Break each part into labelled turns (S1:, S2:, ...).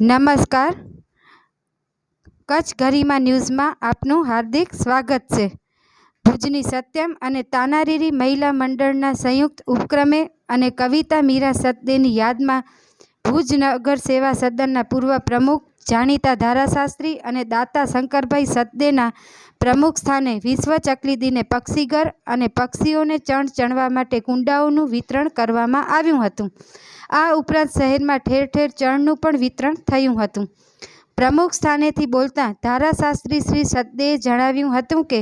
S1: નમસ્કાર. કચ્છ ગરિમા ન્યૂઝમાં આપનું હાર્દિક સ્વાગત છે. ભુજની સત્યમ અને તાનારીરી મહિલા મંડળના સંયુક્ત ઉપક્રમે અને કવિતા મીરા સદદેની યાદમાં ભુજ નગર સેવા સદનના પૂર્વ પ્રમુખ જાણીતા ધારાશાસ્ત્રી અને દાતા શંકરભાઈ સતદેના પ્રમુખ સ્થાને વિશ્વ ચકલી દિને પક્ષીઘર અને પક્ષીઓને ચણ ચણવા માટે કુંડાઓનું વિતરણ કરવામાં આવ્યું હતું. આ ઉપરાંત શહેરમાં ઠેર ઠેર ચણનું પણ વિતરણ થયું હતું. પ્રમુખ સ્થાનેથી બોલતા ધારાશાસ્ત્રી શ્રી સદ્દેએ જણાવ્યું હતું કે,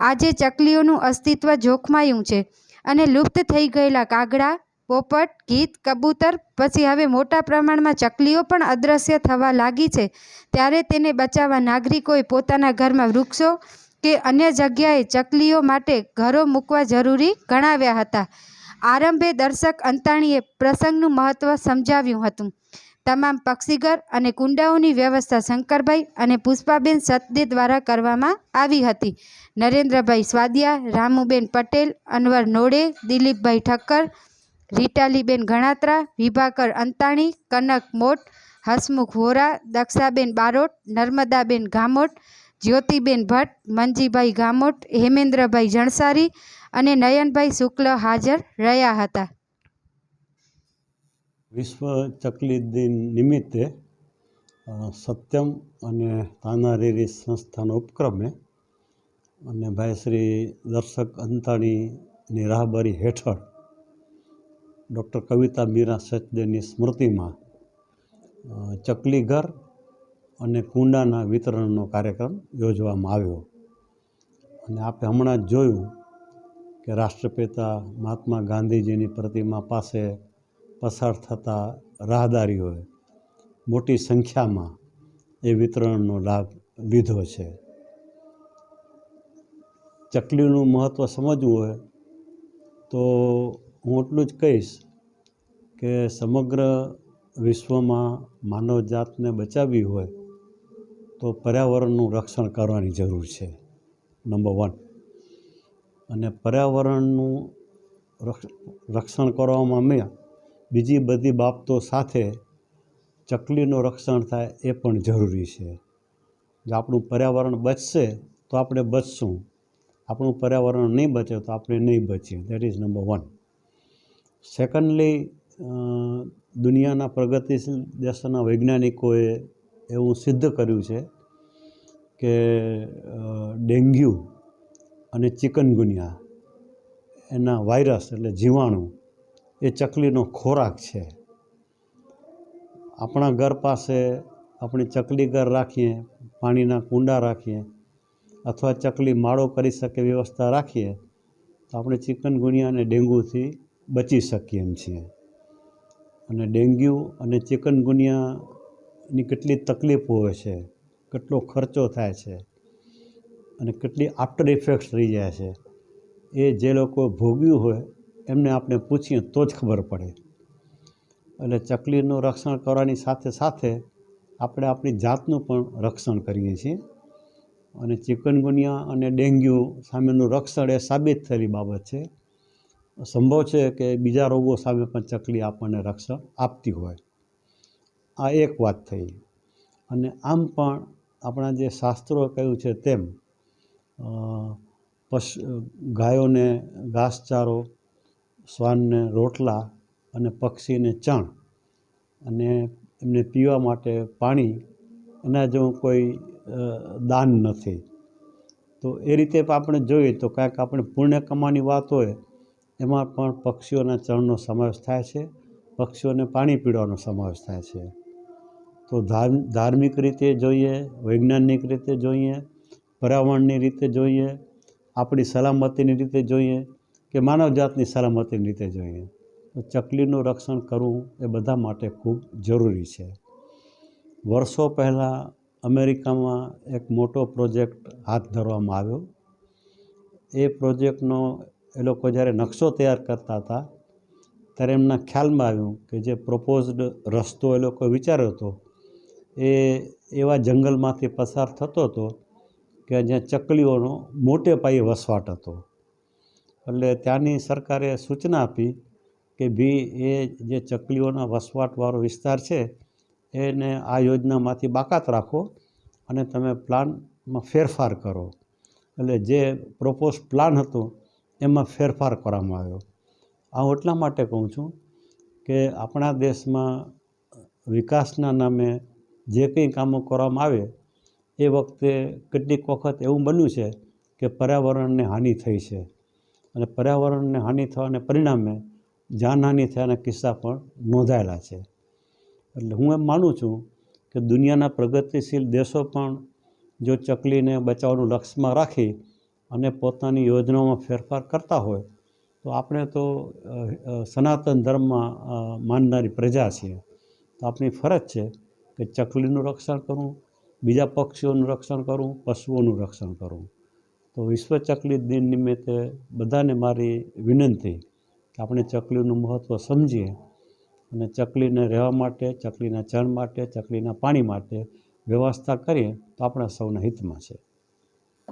S1: આજે ચકલીઓનું અસ્તિત્વ જોખમાયું છે અને લુપ્ત થઈ ગયેલા કાગડા, પોપટ, ગીત, કબૂતર, પછી હવે મોટા પ્રમાણમાં ચકલીઓ પણ અદૃશ્ય થવા લાગી છે. ત્યારે તેને બચાવવા નાગરિકોએ પોતાના ઘરમાં વૃક્ષો કે અન્ય જગ્યાએ ચકલીઓ માટે ઘરો મૂકવા જરૂરી ગણાવ્યા હતા. આરંભે દર્શક અંતાણીએ પ્રસંગનું મહત્ત્વ સમજાવ્યું હતું. તમામ પક્ષીઘર અને કુંડાઓની વ્યવસ્થા શંકરભાઈ અને પુષ્પાબેન સતદે દ્વારા કરવામાં આવી હતી. નરેન્દ્રભાઈ સ્વાદિયા, રામુબેન પટેલ, અનવર નોડે, દિલીપભાઈ ઠક્કર, રીટાલીબેન ગણાત્રા, વિભાકર અંતાણી, કનક મોટ, હસમુખ હોરા દક્ષાબેન બારોટ, નર્મદાબેન ગામોટ જ્યોતિબેન ભટ્ટ, મંજીભાઈ ગામોટ, હેમેન્દ્રભાઈ જણસારી અને નયનભાઈ શુક્લ હાજર રહ્યા હતા.
S2: વિશ્વ ચકલી દિન નિમિત્તે સત્યમ અને તાનારીરી સંસ્થાના ઉપક્રમે અને ભાઈ શ્રી દર્શક અંતાણીની રાહબરી હેઠળ ડૉક્ટર કવિતા મીરા સચદેની સ્મૃતિમાં ચકલી ઘર અને કુંડાના વિતરણનો કાર્યક્રમ યોજવામાં આવ્યો. અને આપણે હમણાં જ જોયું કે રાષ્ટ્રપિતા મહાત્મા ગાંધીજીની પ્રતિમા પાસે પસાર થતા રાહદારીઓએ મોટી સંખ્યામાં એ વિતરણનો લાભ લીધો છે. ચકલીનું મહત્ત્વ સમજવું હોય તો હું એટલું જ કહીશ કે સમગ્ર વિશ્વમાં માનવજાતને બચાવવી હોય તો પર્યાવરણનું રક્ષણ કરવાની જરૂર છે નંબર વન અને પર્યાવરણનું રક્ષ- રક્ષણ કરવામાં મેં બીજી બધી બાબતો સાથે ચકલીનું રક્ષણ થાય એ પણ જરૂરી છે. જો આપણું પર્યાવરણ બચશે તો આપણે બચશું. આપણું પર્યાવરણ નહીં બચે તો આપણે નહીં બચીએ. That is number one secondly દુનિયાના પ્રગતિશીલ દેશોના વૈજ્ઞાનિકોએ એવું સિદ્ધ કર્યું છે કે ડેન્ગ્યુ અને ચિકનગુનિયા એના વાયરસ એટલે જીવાણુ એ ચકલીનો ખોરાક છે. આપણા ઘર પાસે આપણે ચકલી ઘર રાખીએ, પાણીના કુંડા રાખીએ અથવા ચકલી માળો કરી શકે વ્યવસ્થા રાખીએ તો આપણે ચિકનગુનિયા અને ડેન્ગ્યુથી બચી શકીએ એમ છીએ. અને ડેન્ગ્યુ અને ચિકનગુનિયાની કેટલી તકલીફો હોય છે, કેટલો ખર્ચો થાય છે અને કેટલી આફ્ટર ઇફેક્ટ્સ રહી જાય છે, એ જે લોકો ભોગ્યું હોય એમને આપણે પૂછીએ તો જ ખબર પડે. એટલે ચકલીનું રક્ષણ કરવાની સાથે સાથે આપણે આપણી જાતનું પણ રક્ષણ કરીએ છીએ. અને ચિકનગુનિયા અને ડેન્ગ્યુ સામેનું રક્ષણ એ સાબિત થયેલી બાબત છે. સંભવ છે કે બીજા રોગો સામે પણ ચકલી આપણને રક્ષણ આપતી હોય. આ એક વાત થઈ. અને આમ પણ આપણા જે શાસ્ત્રો કહ્યું છે તેમ પશુ, ગાયોને ઘાસચારો, શ્વાનને રોટલા અને પક્ષીને ચણ અને એમને પીવા માટે પાણી, એના જેવું કોઈ દાન નથી. તો એ રીતે આપણે જોઈએ તો કાંઈક આપણે પુણ્ય કમાની વાત હોય, એમાં પણ પક્ષીઓના ચરણનો સમાવેશ થાય છે, પક્ષીઓને પાણી પીવાનો સમાવેશ થાય છે. તો ધાર્મિક રીતે જોઈએ, વૈજ્ઞાનિક રીતે જોઈએ, પર્યાવરણની રીતે જોઈએ, આપણી સલામતીની રીતે જોઈએ કે માનવજાતની સલામતીની રીતે જોઈએ. તો ચકલીનું રક્ષણ કરવું એ બધા માટે ખૂબ જરૂરી છે. વર્ષો પહેલાં અમેરિકામાં એક મોટો પ્રોજેક્ટ હાથ ધરવામાં આવ્યો. એ પ્રોજેક્ટનો એ લોકો જ્યારે નકશો તૈયાર કરતા હતા, ત્યારે એમના ખ્યાલમાં આવ્યું કે જે પ્રપોઝડ રસ્તો એ લોકો વિચાર્યો હતો એ એવા જંગલમાંથી પસાર થતો હતો કે જ્યાં ચકલીઓનો મોટે પાયે વસવાટ હતો. એટલે ત્યાંની સરકારે સૂચના આપી કે ભી એ જે ચકલીઓના વસવાટવાળો વિસ્તાર છે, એને આ યોજનામાંથી બાકાત રાખો અને તમે પ્લાનમાં ફેરફાર કરો. એટલે જે પ્રપોઝ પ્લાન હતો, એમાં ફેરફાર કરવામાં આવ્યો. આ એટલા માટે કહું છું કે આપણા દેશમાં વિકાસના નામે જે કંઈ કામો કરવામાં આવે, એ વખતે કેટલીક વખત એવું બન્યું છે કે પર્યાવરણને હાનિ થઈ છે. અને પર્યાવરણને હાનિ થવાને પરિણામે જાનહાનિ થયાના કિસ્સા પણ નોંધાયેલા છે. એટલે હું એમ માનું છું કે દુનિયાના પ્રગતિશીલ દેશો પણ જો ચકલીને બચાવવાનું લક્ષ્યમાં રાખી અને પોતાની યોજનાઓમાં ફેરફાર કરતા હોય, તો આપણે તો સનાતન ધર્મમાં માનનારી પ્રજા છીએ. તો આપણી ફરજ છે કે ચકલીનું રક્ષણ કરવું બીજા પક્ષીઓનું રક્ષણ કરવું પશુઓનું રક્ષણ કરવું તો વિશ્વ ચકલી દિન નિમિત્તે બધાને મારી વિનંતી કે આપણે ચકલીનું મહત્ત્વ સમજીએ અને ચકલીને રહેવા માટે, ચકલીના ચણ માટે, ચકલીના પાણી માટે વ્યવસ્થા કરીએ તો આપણા સૌના હિતમાં છે.